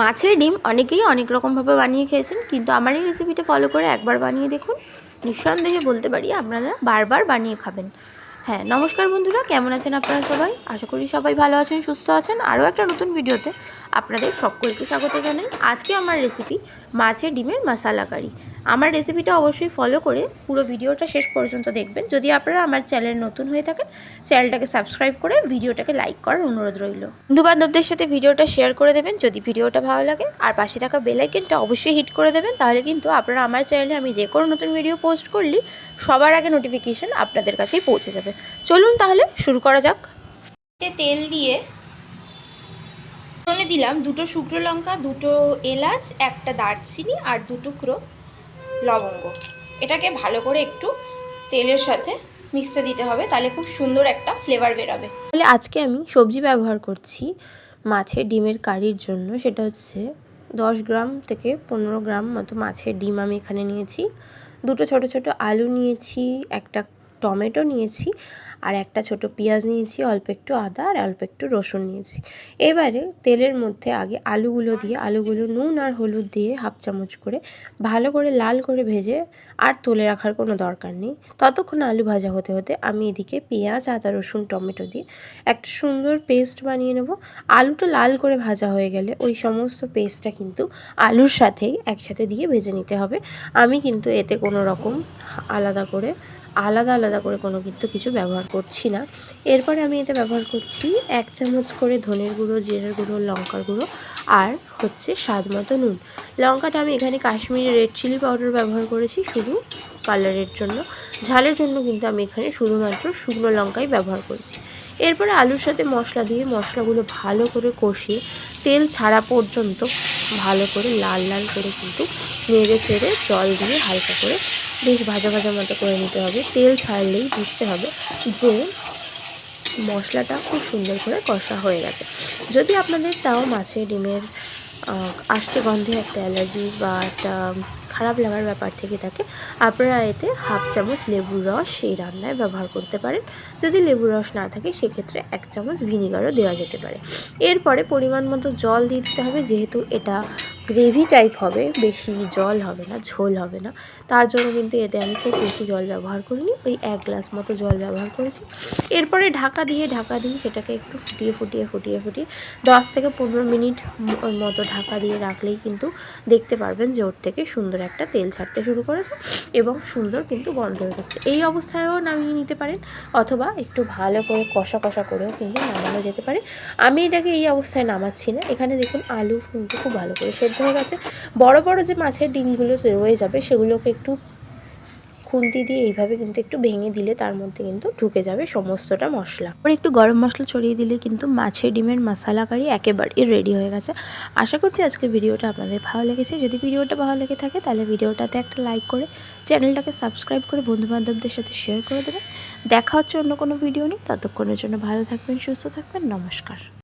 মাছের ডিম অনেকেই অনেক রকমভাবে বানিয়ে খেয়েছেন, কিন্তু আমার এই রেসিপিটা ফলো করে একবার বানিয়ে দেখুন। নিঃসন্দেহে বলতে পারি আপনারা বারবার বানিয়ে খাবেন। হ্যাঁ নমস্কার বন্ধুরা, কেমন আছেন আপনারা সবাই? আশা করি সবাই ভালো আছেন, সুস্থ আছেন। আরও একটা নতুন ভিডিওতে আপনাদের সকলকে স্বাগত জানাই। আজকে আমার রেসিপি মাছের ডিমের মশালা কারি আমার রেসিপিটা অবশ্যই ফলো করে পুরো ভিডিওটা শেষ পর্যন্ত দেখবেন। যদি আপনারা আমার চ্যানেল নতুন হয়ে থাকেন চ্যানেলটাকে সাবস্ক্রাইব করে ভিডিওটাকে লাইক করার অনুরোধ রইল। বন্ধুবান্ধবদের সাথে ভিডিওটা শেয়ার করে দেবেন, যদি ভিডিওটা ভালো লাগে। আর পাশে থাকা বেলাইকেনটা অবশ্যই হিট করে দেবেন, তাহলে কিন্তু আপনারা আমার চ্যানেলে আমি যে কোনো নতুন ভিডিও পোস্ট করলি সবার আগে নোটিফিকেশন আপনাদের কাছেই পৌঁছে যাবে। চলুন তাহলে শুরু করা যাক। তেল দিয়ে ফোড়নে দিলাম দুটো শুকনো লঙ্কা দুটো এলাচ একটা দারচিনি আর দু টুকরো লবঙ্গ। এটাকে ভালো করে একটু তেলের সাথে মিশতে দিতে হবে তাহলে খুব সুন্দর একটা ফ্লেভার বেরোবে। তাহলে আজকে আমি সবজি ব্যবহার করছি মাছের ডিমের কারির জন্য। সেটা হচ্ছে দশ গ্রাম থেকে পনেরো গ্রাম মতো মাছের ডিম আমি এখানে নিয়েছি। দুটো ছোট ছোট আলু নিয়েছি একটা টমেটো নিয়েছি আর একটা ছোট পেঁয়াজ নিয়েছি, অল্প একটু আদা আর অল্প একটু রসুন নিয়েছি। এবারে তেলের মধ্যে আগে আলুগুলো দিয়ে, আলুগুলো নুন আর হলুদ দিয়ে হাফ চামচ করে ভালো করে লাল করে ভেজে আর তুলে রাখার কোনো দরকার নেই। ততক্ষণ আলু ভাজা হতে হতে আমি এদিকে পেঁয়াজ, আদা, রসুন, টমেটো দিয়ে একটা সুন্দর পেস্ট বানিয়ে নেব। আলুটা লাল করে ভাজা হয়ে গেলে ওই সমস্ত পেস্টটা কিন্তু আলুর সাথেই একসাথে দিয়ে ভেজে নিতে হবে। আমি কিন্তু এতে কোনো রকম আলাদা করে আলাদা আলাদা করে কোনো কিন্তু কিছু ব্যবহার করছি না। এরপরে আমি এতে ব্যবহার করছি এক চামচ করে ধনের গুঁড়ো, জিরের গুঁড়ো, লঙ্কার গুঁড়ো আর হচ্ছে স্বাদ মতো নুন। লঙ্কাটা আমি এখানে কাশ্মীরি রেড চিলি পাউডার ব্যবহার করেছি শুধু কালারের জন্য। ঝালের জন্য কিন্তু আমি এখানে শুধুমাত্র শুকনো লঙ্কাই ব্যবহার করেছি। এরপরে আলুর সাথে মশলা দিয়ে মশলাগুলো ভালো করে কষিয়ে তেল ছাড়া পর্যন্ত ভালো করে লাল লাল করে কিন্তু নেড়ে চেড়ে জল দিয়ে হালকা করে বেশ ভাজা ভাজা মতো করে নিতে হবে। তেল ছাড়লেই বুঝতে হবে যে মশলাটা খুব সুন্দর করে কষা হয়ে গেছে। যদি আপনাদের তাও মাছের ডিমের আষ্টে গন্ধে একটা অ্যালার্জি বা একটা খারাপ লাগার ব্যাপার থেকে থাকে, আপনারা এতে হাফ চামচ লেবুর রস সেই রান্নায় ব্যবহার করতে পারেন। যদি লেবুর রস না থাকে, সেক্ষেত্রে এক চামচ ভিনিগারও দেওয়া যেতে পারে। এরপরে পরিমাণ মতো জল দিয়ে দিতে হবে, যেহেতু এটা গ্রেভি টাইপ হবে, বেশি জল হবে না, ঝোল হবে না। তার জন্য কিন্তু এতে আমি খুব বেশি জল ব্যবহার করিনি, ওই এক গ্লাস মতো জল ব্যবহার করেছি। এরপরে ঢাকা দিয়ে ঢাকা দিয়ে সেটাকে একটু ফুটিয়ে ফুটিয়ে ফুটিয়ে ফুটিয়ে দশ থেকে পনেরো মিনিট মতো ঢাকা দিয়ে রাখলেই কিন্তু দেখতে পারবেন যে ওর থেকে সুন্দর একটা তেল ছাড়তে শুরু করেছে এবং সুন্দর কিন্তু গন্ধ হয়ে গেছে এই অবস্থায়ও নামিয়ে নিতে পারেন অথবা একটু ভালো করে কষা কষা করেও কিন্তু নামানো যেতে পারে। আমি এটাকে এই অবস্থায় নামাচ্ছি না। এখানে দেখুন আলু কিন্তু খুব ভালো করে সেদ্ধ হয়ে গেছে বড় বড় যে মাছের ডিমগুলো রয়ে যাবে সেগুলোকে একটু খুন্তি দিয়ে এইভাবে কিন্তু একটু ভেঙে দিলে তার মধ্যে কিন্তু ঢুকে যাবে সমস্তটা মশলা। আর একটু গরম মশলা ছড়িয়ে দিলে কিন্তু মাছের ডিমের মশালা কারি একেবারেই রেডি হয়ে গেছে। আশা করছি আজকের ভিডিওটা আপনাদের ভালো লেগেছে। যদি ভিডিওটা ভালো লেগে থাকে তাহলে ভিডিওটাতে একটা লাইক করে চ্যানেলটাকে সাবস্ক্রাইব করে বন্ধুবান্ধবদের সাথে শেয়ার করে দেবেন। দেখা হচ্ছে অন্য কোনো ভিডিও নেই ততক্ষণের জন্য ভালো থাকবেন, সুস্থ থাকবেন। নমস্কার।